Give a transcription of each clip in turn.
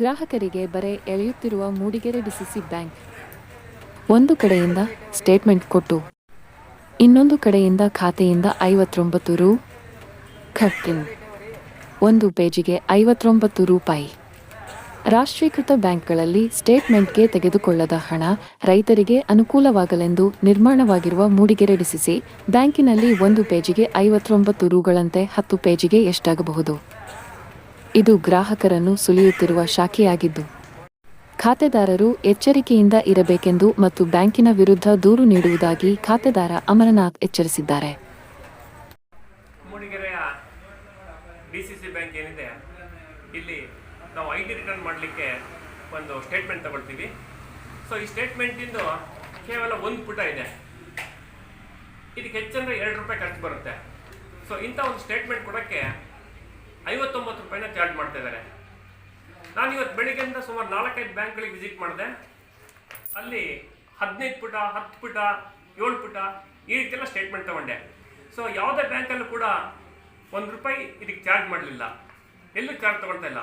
ಗ್ರಾಹಕರಿಗೆ ಬರೆ ಎಳೆಯುತ್ತಿರುವ Mudigere DCC bank. ಒಂದು ಕಡೆಯಿಂದ ಸ್ಟೇಟ್ಮೆಂಟ್ ಕೊಟ್ಟು, ಇನ್ನೊಂದು ಕಡೆಯಿಂದ ಖಾತೆಯಿಂದ ಐವತ್ತೊಂಬತ್ತು ರೂ ಖರ್ಕಿನ್. ಒಂದು ಪೇಜಿಗೆ ಐವತ್ತೊಂಬತ್ತು ರೂಪಾಯಿ. ರಾಷ್ಟ್ರೀಕೃತ ಬ್ಯಾಂಕ್ಗಳಲ್ಲಿ ಸ್ಟೇಟ್ಮೆಂಟ್ಗೆ ತೆಗೆದುಕೊಳ್ಳದ ಹಣ ರೈತರಿಗೆ ಅನುಕೂಲವಾಗಲೆಂದು ನಿರ್ಮಾಣವಾಗಿರುವ ಮೂಡಿಗೆರೆ ಡಿಸಿಸಿ ಬ್ಯಾಂಕಿನಲ್ಲಿ ಒಂದು ಪೇಜಿಗೆ ಐವತ್ತೊಂಬತ್ತು ರುಗಳಂತೆ ಹತ್ತು ಪೇಜಿಗೆ ಎಷ್ಟಾಗಬಹುದು? ಇದು ಗ್ರಾಹಕರನ್ನು ಸುಲಿಯುತ್ತಿರುವ ಶಾಖೆಯಾಗಿದ್ದು, ಖಾತೆದಾರರು ಎಚ್ಚರಿಕೆಯಿಂದ ಇರಬೇಕೆಂದು ಮತ್ತು ಬ್ಯಾಂಕಿನ ವಿರುದ್ಧ ದೂರು ನೀಡುವುದಾಗಿ ಖಾತೆದಾರ ಅಮರನಾಥ್ ಎಚ್ಚರಿಸಿದ್ದಾರೆ. ಬ್ಯಾಂಕ್ ಏನಿದೆ, ಇಲ್ಲಿ ನಾವು ರಿಟರ್ನ್ ಮಾಡಲಿಕ್ಕೆ ಒಂದು ಸ್ಟೇಟ್ಮೆಂಟ್ ತಗೊಳ್ತೀವಿ. ಸೊ ಈ ಕೇವಲ ಒಂದು ಪುಟ ಇದೆ. ಇದಕ್ಕೆ ಹೆಚ್ಚಂದ್ರೆ ಎರಡು ರೂಪಾಯಿ ಖರ್ಚು ಬರುತ್ತೆ. ಸೊ ಇಂಥ ಒಂದು ಸ್ಟೇಟ್ಮೆಂಟ್ ಕೊಡೋಕ್ಕೆ ಐವತ್ತೊಂಬತ್ತು ರೂಪಾಯಿನ ಚಾರ್ಜ್ ಮಾಡ್ತಾ ಇದ್ದಾರೆ. ನಾನು ಇವತ್ತು ಬೆಳಿಗ್ಗೆಯಿಂದ ಸುಮಾರು ನಾಲ್ಕೈದು ಬ್ಯಾಂಕ್ಗಳಿಗೆ ವಿಸಿಟ್ ಮಾಡಿದೆ. ಅಲ್ಲಿ ಹದಿನೈದು ಪುಟ, ಹತ್ತು ಪುಟ, ಏಳು ಪುಟ ಈ ರೀತಿಯೆಲ್ಲ ಸ್ಟೇಟ್ಮೆಂಟ್ ತಗೊಂಡೆ. ಸೊ ಯಾವುದೇ ಬ್ಯಾಂಕಲ್ಲೂ ಕೂಡ ಒಂದು ರೂಪಾಯಿ ಇದಕ್ಕೆ ಚಾರ್ಜ್ ಮಾಡಲಿಲ್ಲ. ಎಲ್ಲೂ ಚಾರ್ಜ್ ತಗೊಳ್ತಾ ಇಲ್ಲ.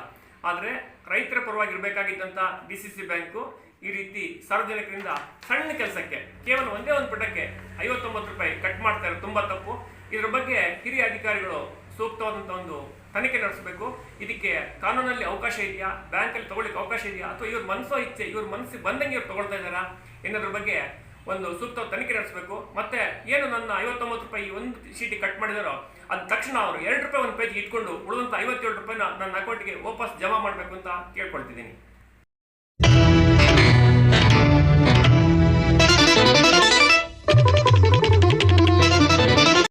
ಆದರೆ ರೈತರ ಪರವಾಗಿ ಇರಬೇಕಾಗಿದ್ದಂಥ ಡಿ ಸಿ ಸಿ ಬ್ಯಾಂಕು ಈ ರೀತಿ ಸಾರ್ವಜನಿಕರಿಂದ ಸಣ್ಣ ಕೆಲಸಕ್ಕೆ, ಕೇವಲ ಒಂದೇ ಒಂದು ಪುಟಕ್ಕೆ ಐವತ್ತೊಂಬತ್ತು ರೂಪಾಯಿ ಕಟ್ ಮಾಡ್ತಾರೆ ತುಂಬ ತಪ್ಪು. ಇದ್ರ ಬಗ್ಗೆ ಹಿರಿಯ ಅಧಿಕಾರಿಗಳು ಸೂಕ್ತವಾದಂಥ ಒಂದು ತನಿಖೆ ನಡೆಸಬೇಕು. ಇದಕ್ಕೆ ಕಾನೂನಲ್ಲಿ ಅವಕಾಶ ಇದೆಯಾ? ಬ್ಯಾಂಕಲ್ಲಿ ತಗೊಳ್ಳಿಕ್ಕೆ ಅವಕಾಶ ಇದೆಯಾ? ಅಥವಾ ಇವ್ರ ಮನಸ್ಸೋ ಇಚ್ಛೆ, ಇವ್ರ ಮನಸ್ಸಿಗೆ ಬಂದಂಗೆ ಇವ್ರು ತಗೊಳ್ತಾ ಇದ್ದಾರಾ? ಎನ್ನೋದ್ರ ಬಗ್ಗೆ ಒಂದು ಸೂಕ್ತ ತನಿಖೆ ನಡೆಸಬೇಕು. ಮತ್ತೆ ಏನು ನನ್ನ ಐವತ್ತೊಂಬತ್ತು ರೂಪಾಯಿ ಒಂದು ಸೀಟಿ ಕಟ್ ಮಾಡಿದಾರೋ, ಅದ ತಕ್ಷಣ ಅವರು ಎರಡು ರೂಪಾಯಿ ಒಂದು ಪೇಜ್ ಇಟ್ಕೊಂಡು ಉಳಿದಂಥ ಐವತ್ತೇಳು ರೂಪಾಯಿನ ನನ್ನ ಅಕೌಂಟ್ಗೆ ವಾಪಸ್ ಜಮಾ ಮಾಡಬೇಕು ಅಂತ ಕೇಳ್ಕೊಳ್ತಿದ್ದೀನಿ.